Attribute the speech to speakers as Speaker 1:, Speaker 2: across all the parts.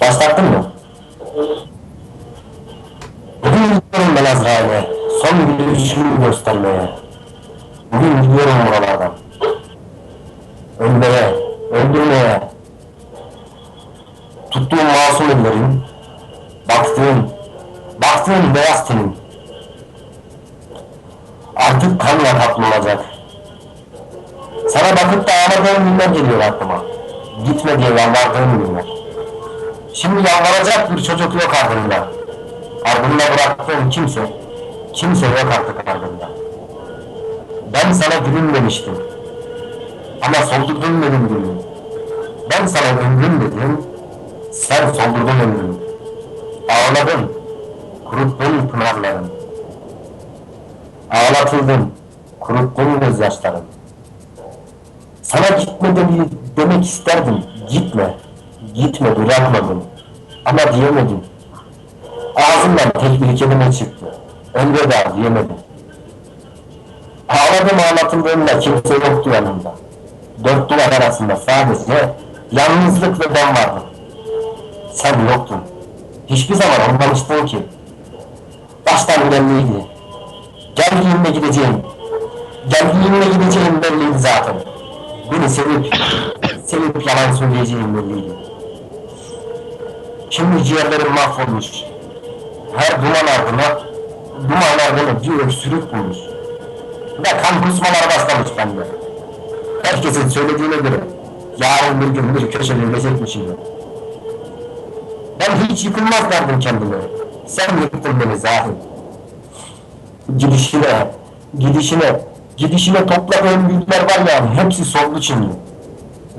Speaker 1: Başlattın mı? Bugün gidiyorum ben. Son bir işimi göstermeye. Bugün gidiyorum buralardan. Ölmeye, öldürmeye. Tuttuğum masum ellerin, baktığım, baktığım beyaz tenin. Artık kanla kaplı olacak. Sana bakıp da ağladığım günler geliyor aklıma. Gitme diye yalvardığım günler. Şimdi yalvaracak bir çocuk yok ardında. Ardında bıraktığım kimse, kimse yok artık ardında. Ben sana gülüm demiştim. Ama soldurdun benim gülümü. Ben sana ömrüm dedim, sen soldurdun ömrümü. Ağladın, kuruttun pınarlarını. Ağlatıldın, kuruttun gözyaşlarını. Sana gitme de demek isterdim, gitme. Gitme, bırakmadım. Ama diyemedim. Ağzımdan tek bir kelime çıktı. Elveda diyemedim. Ağladım ağlatıldığımda kimse yoktu yanımda. Dört duvar arasında sadece yalnızlık ve ben vardım. Sen yoktun. Hiçbir zaman olmamıştın ki. Baştan belliydi. Geldiğimde gideceğim. Geldiğimde gideceğim belliydi zaten. Beni sevip, sevip yalan söyleyeceğim belliydi. Şimdi ciğerlerim mahvolmuş. Her duman ardına, duman ardına bir öksürük bulmuş. Ve kan kusmalar başlamış bende. Herkesin söylediğine göre yarın bir gün bir köşede ölecekmişim. Ben hiç yıkılmaz derdim kendime. Sen yıktın beni zaten. Gidişine, gidişine, gidişine topladığım güller var ya hepsi soldu şimdi.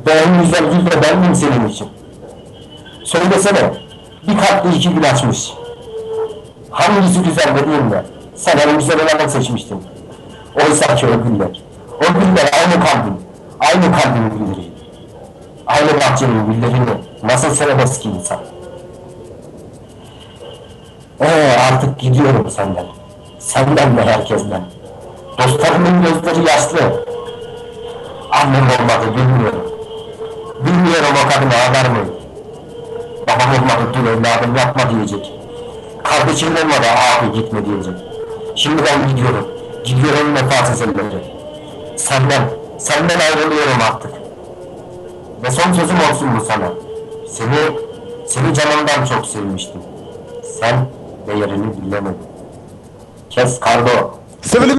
Speaker 1: Ve en güzel gül de bendim senin için. Söylesene, bir kalpli iki gül açmış. Hangisi güzel dediğimde, sen en güzel olanı seçmiştin. Oysa ki o güller, o güller aynı kalbin, aynı kalbin gülleri. Aynı bahçenin güllerini nasıl sevemez ki insan? Ee, artık gidiyorum senden. Senden ve herkesten. Dostlarımın gözleri yaşlı. Annem olmadı bilmiyorum. Bilmiyorum o kadına haber mi? Babam olmadı dur evladım yapma diyecek. Kardeşim olmadı abi gitme diyecek. Şimdi ben gidiyorum. Gidiyorum vefat ezelleri. Senden, senden ayrılıyorum artık. Ve son sözüm olsun bu sana. Seni, seni canımdan çok sevmiştim. Sen değerini bilemedin. Kes kardo.
Speaker 2: Sevelim